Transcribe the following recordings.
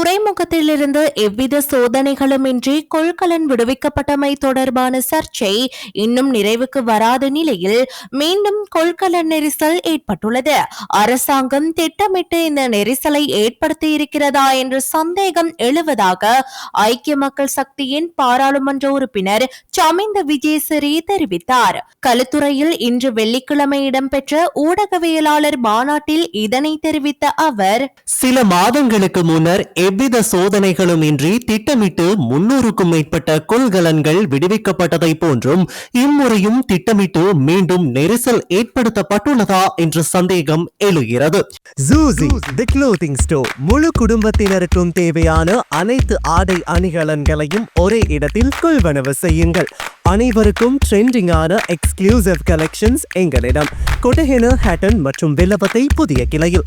துறைமுகத்திலிருந்து எவ்வித சோதனைகளுமின்றி கொள்கலன் விடுவிக்கப்பட்டமை தொடர்பான சர்ச்சை இன்னும் நிறைவுக்கு வராத நிலையில் மீண்டும் கொள்கலன் நெரிசல் ஏற்பட்டுள்ளது. அரசாங்கம் திட்டமிட்டு இந்த நெரிசலை ஏற்படுத்தி இருக்கிறதா என்ற சந்தேகம் எழுவதாக ஐக்கிய மக்கள் சக்தியின் பாராளுமன்ற உறுப்பினர் சமிந்த விஜயசிறி தெரிவித்தார். களுத்துறையில் இன்று வெள்ளிக்கிழமை இடம்பெற்ற ஊடகவியலாளர் மாநாட்டில் இதனை தெரிவித்த அவர் சில மாதங்களுக்கு முன்னர் எவ்வித சோதனைகளும் இன்றி திட்டமிட்டு முன்னூறுக்கும் மேற்பட்ட கொள்கலன்கள் விடுவிக்கப்பட்டதை போன்றும் இம்முறையும் திட்டமிட்டு மீண்டும் நெரிசல் ஏற்படுத்தப்பட்டுள்ளதா என்ற சந்தேகம் எழுகிறது. ஜூசி தி க்ளோத்திங் ஸ்டோர் முழு குடும்பத்தினருக்கும் தேவையான அனைத்து ஆடை அணிகலன்களையும் ஒரே இடத்தில் கொள்வனவு செய்யுங்கள். அனைவருக்கும் ட்ரெண்டிங்கான எக்ஸ்க்ளூசிவ் கலெக்ஷன்ஸ் எங்களிடம். கொட்டஹென ஹேட்டன் மற்றும் வில்லபத்தை புதிய கிளையில்.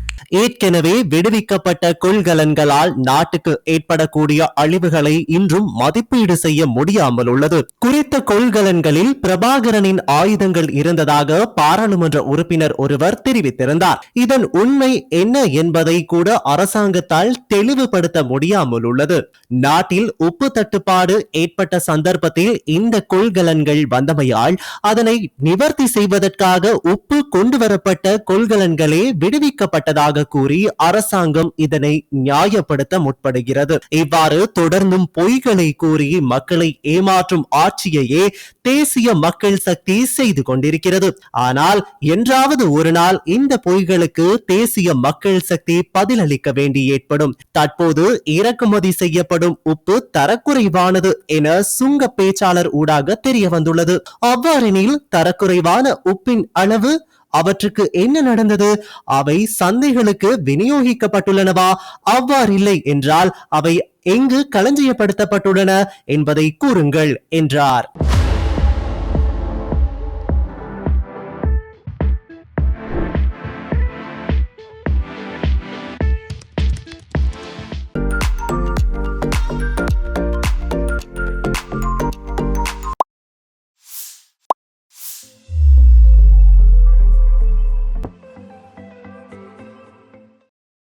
ஏற்கனவே விடுவிக்கப்பட்ட கொள்கலன்களால் நாட்டுக்கு ஏற்படக்கூடிய அழிவுகளை இன்றும் மதிப்பீடு செய்ய முடியாமல் உள்ளது. குறித்த கொள்கலன்களில் பிரபாகரனின் ஆயுதங்கள் இருந்ததாக பாராளுமன்ற உறுப்பினர் ஒருவர் தெரிவித்திருந்தார். இதன் உண்மை என்ன என்பதை கூட அரசாங்கத்தால் தெளிவுபடுத்த முடியாமல் உள்ளது. நாட்டில் உப்பு தட்டுப்பாடு ஏற்பட்ட சந்தர்ப்பத்தில் இந்த கொள்கலன்கள் வந்தமையால் அதனை நிவர்த்தி செய்வதற்காக உப்பு கொண்டு வரப்பட்ட கொள்கலன்களே விடுவிக்கப்பட்டதாக கூறி அரசாங்கம் இதனை நியாயப்படுத்த முற்படுகிறது. இவ்வாறு தொடர்ந்தும் பொய்களை கூறி மக்களை ஏமாற்றும் ஆட்சியையே தேசிய மக்கள் சக்தி செய்து கொண்டிருக்கிறது. ஆனால் என்றாவது ஒரு நாள் இந்த பொய்களுக்கு தேசிய மக்கள் சக்தி பதிலளிக்க வேண்டி ஏற்படும். தற்போது இறக்குமதி செய்யப்படும் உப்பு தரக்குறைவானது என சுங்க பேச்சாளர் ஊடாக தெரிய வந்துள்ளது அவ்வாறெனில் தரக்குறைவான உப்பின் அளவு அவற்றுக்கு என்ன நடந்தது? அவை சந்தைகளுக்கு விநியோகிக்கப்பட்டுள்ளனவா? அவ்வாறில்லை என்றால் அவை எங்கு களஞ்சியப்படுத்தப்பட்டுள்ளன என்பதை கூறுங்கள் என்றார்.